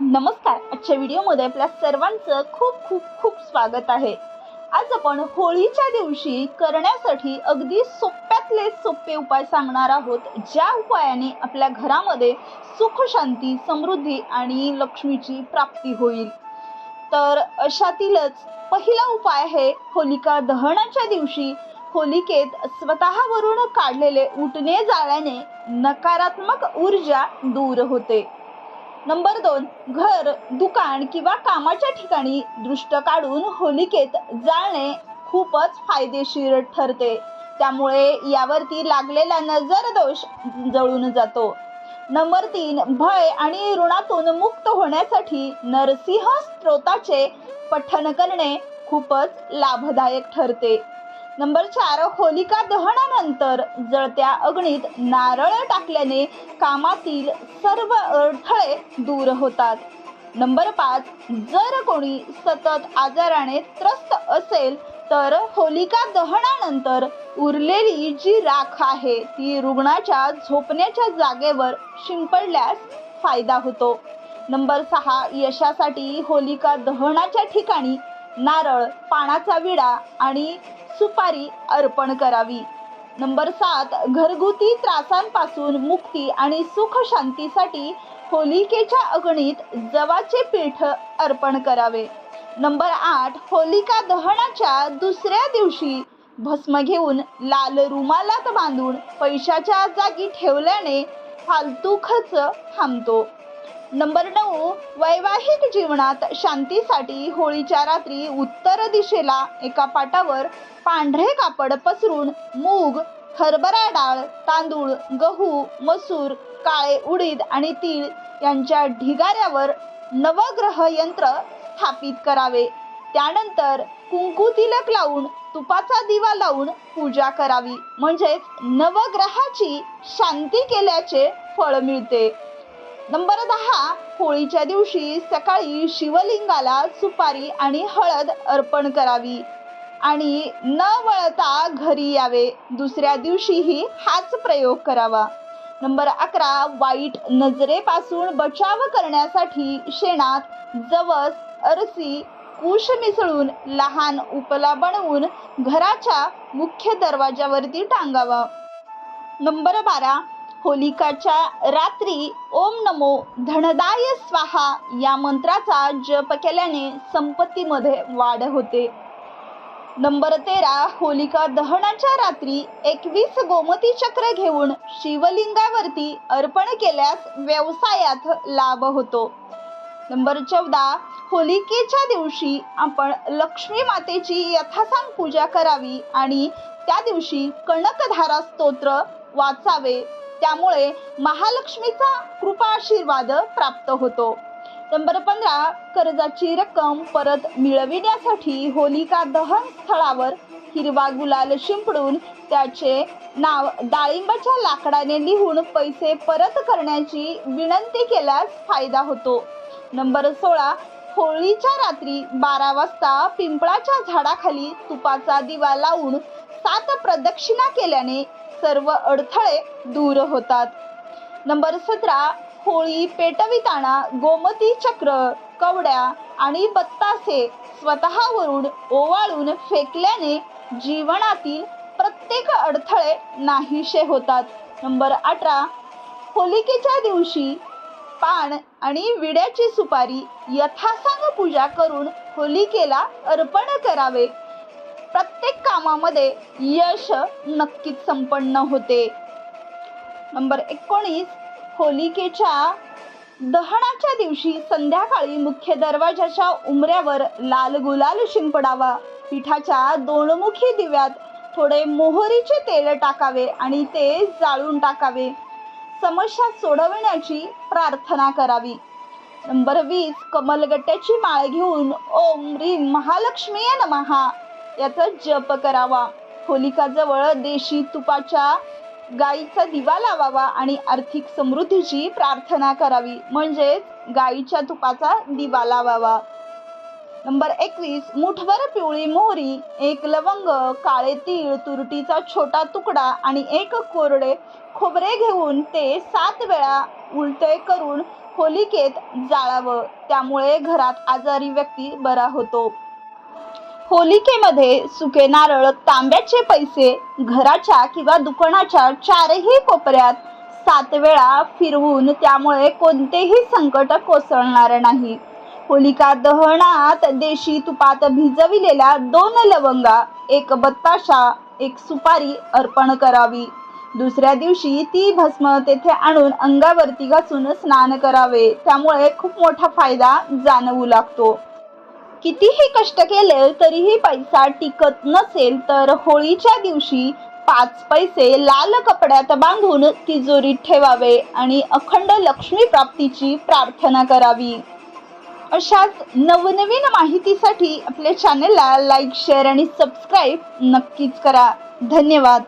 नमस्कार आजच्या व्हिडिओमध्ये आपल्या सर्वांचं खूप खूप खूप स्वागत आहे. आज आपण होळीच्या दिवशी करण्यासाठी अगदी सोप्यातले सोपे उपाय सांगणार आहोत ज्या उपायाने आपल्या घरामध्ये सुख शांती समृद्धी आणि लक्ष्मीची प्राप्ती होईल. तर अशातीलच पहिला उपाय आहे होलिका दहनाच्या दिवशी होलिकेत स्वतःवरून काढलेले उठणे जाळ्याने नकारात्मक ऊर्जा दूर होते. नंबर दोन घर दुकान किंवा कामाच्या ठिकाणी दृष्ट काढून होलिकेत जाळणे खूपच फायदेशीर ठरते. त्यामुळे यावरती लागलेला नजर दोष जळून जातो. नंबर तीन भय आणि ऋणातून मुक्त होण्यासाठी नरसिंह स्त्रोताचे पठण करणे खूपच लाभदायक ठरते. नंबर चार होलिका दहनानंतर जळत्या अग्नीत नारळ टाकल्याने कामातील सर्व अडथळे दूर होतात. नंबर पाच जर कोणी सतत आजाराने त्रस्त असेल तर होलिका दहनानंतर उरलेली जी राख आहे ती रुग्णाच्या झोपण्याच्या जागेवर शिंपडल्यास फायदा होतो. नंबर सहा यशासाठी होलिका दहनाच्या ठिकाणी नारळ पानाचा विडा आणि सुपारी अर्पण करावी. नंबर सात घरगुती त्रासांपासून मुक्ती आणि सुख शांतीसाठी होलिकेच्या अग्नीत जवाचे पीठ अर्पण करावे. नंबर आठ होलिका दहनाच्या दुसऱ्या दिवशी भस्म घेऊन लाल रुमालात बांधून पैशाच्या जागी ठेवल्याने फालतू खर्च थांबतो. नंबर नऊ वैवाहिक जीवनात शांतीसाठी होळीच्या रात्री उत्तर दिशेला एका पाटावर पांढरे कापड पसरून मूग हरभरा डाळ तांदूळ गहू मसूर काळे उडीद आणि तीळ यांच्या ढिगाऱ्यावर नवग्रह यंत्र स्थापित करावे. त्यानंतर कुंकू तिलक लावून तुपाचा दिवा लावून पूजा करावी. म्हणजेच नवग्रहाची शांती केल्याचे फळ मिळते. नंबर दहा होळीच्या दिवशी सकाळी शिवलिंगाला सुपारी आणि हळद अर्पण करावी. आणि न वळता घरी यावे. दुसऱ्या दिवशीही हाच प्रयोग करावा. नंबर अकरा वाईट नजरेपासून बचाव करण्यासाठी शेणात जवस अरसी कुश मिसळून लहान उपला बनवून घराच्या मुख्य दरवाजावरती टांगावा. नंबर बारा होलिकाच्या रात्री ओम नमो धनदाय स्वाहा या मंत्राचा जप केल्याने संपत्तीमध्ये वाढ होते. नंबर तेरा होलिका दहनाच्या रात्री एकवीस गोमती चक्र घेऊन शिवलिंगावरती अर्पण केल्यास व्यवसायात लाभ होतो. नंबर चौदा होलिकेच्या दिवशी आपण लक्ष्मी मातेची यथासांग पूजा करावी आणि त्या दिवशी कणकधारा स्तोत्र वाचावे. त्यामुळे महालक्ष्मीचा कृपा आशीर्वाद प्राप्त होतो. नंबर पंधरा कर्जाची रक्कम परत मिळविण्यासाठी होलिका दहन स्थळावर हिरवा गुलाल शिंपडून त्याचे नाव डाळिंबाच्या लाकडाने लिहून पैसे परत करण्याची विनंती केल्यास फायदा होतो. नंबर सोळा होळीच्या रात्री बारा वाजता पिंपळाच्या झाडाखाली तुपाचा दिवा लावून सात प्रदक्षिणा केल्याने सर्व अडथळे दूर होतात. नंबर सतरा होळी पेटविताना गोमती चक्र कवड्या आणि बत्तासे स्वतःवरून ओवाळून फेकल्याने जीवनातील प्रत्येक अडथळे नाहीसे होतात. नंबर अठरा होलिकेच्या दिवशी पान आणि विड्याची सुपारी यथासांग पूजा करून होलिकेला अर्पण करावे. प्रत्येक कामामध्ये यश नक्कीच संपन्न होते. नंबर एकोणीस होलिकेच्या दहनाच्या दिवशी संध्याकाळी मुख्य दरवाजाच्या उमऱ्यावर लाल गुलाल शिंपडावा. पिठाच्या दोनमुखी दिव्यात थोडे मोहरीचे तेल टाकावे आणि ते जाळून टाकावे. समस्या सोडवण्याची प्रार्थना करावी. नंबर वीस कमलगट्ट्याची माळ घेऊन ओम ह्रीम महालक्ष्मी नमहा याचा जप करावा. होलिकाजवळ देशी तुपाच्या गाईचा दिवा लावावा आणि आर्थिक समृद्धीची प्रार्थना करावी. म्हणजेच गाईच्या तुपाचा दिवा लावावा. नंबर एकवीस मुठभर पिवळी मोहरी एक लवंग काळे तीळ तुरटीचा छोटा तुकडा आणि एक कोरडे खोबरे घेऊन ते सात वेळा उलटे करून होलिकेत जाळावं. त्यामुळे घरात आजारी व्यक्ती बरा होतो. होलिकेमध्ये सुके नारळ तांब्याचे पैसे घराच्या किंवा दुकानाच्या चारही कोपऱ्यात सात वेळा फिरवून त्यामुळे कोणतेही संकट कोसळणार नाही. होलिका दहनात देशी तुपात भिजविलेल्या दोन लवंगा एक बत्ताशा एक सुपारी अर्पण करावी. दुसऱ्या दिवशी ती भस्म तेथे आणून अंगावरती घासून स्नान करावे. त्यामुळे खूप मोठा फायदा जाणवू लागतो. कितीही कष्ट केले तरीही पैसा टिकत नसेल तर होळीच्या दिवशी पाच पैसे लाल कपड्यात बांधून तिजोरीत ठेवावे आणि अखंड लक्ष्मी प्राप्तीची प्रार्थना करावी. अशाच नवनवीन माहितीसाठी आपल्या चॅनलला लाईक शेअर आणि सबस्क्राईब नक्कीच करा. धन्यवाद.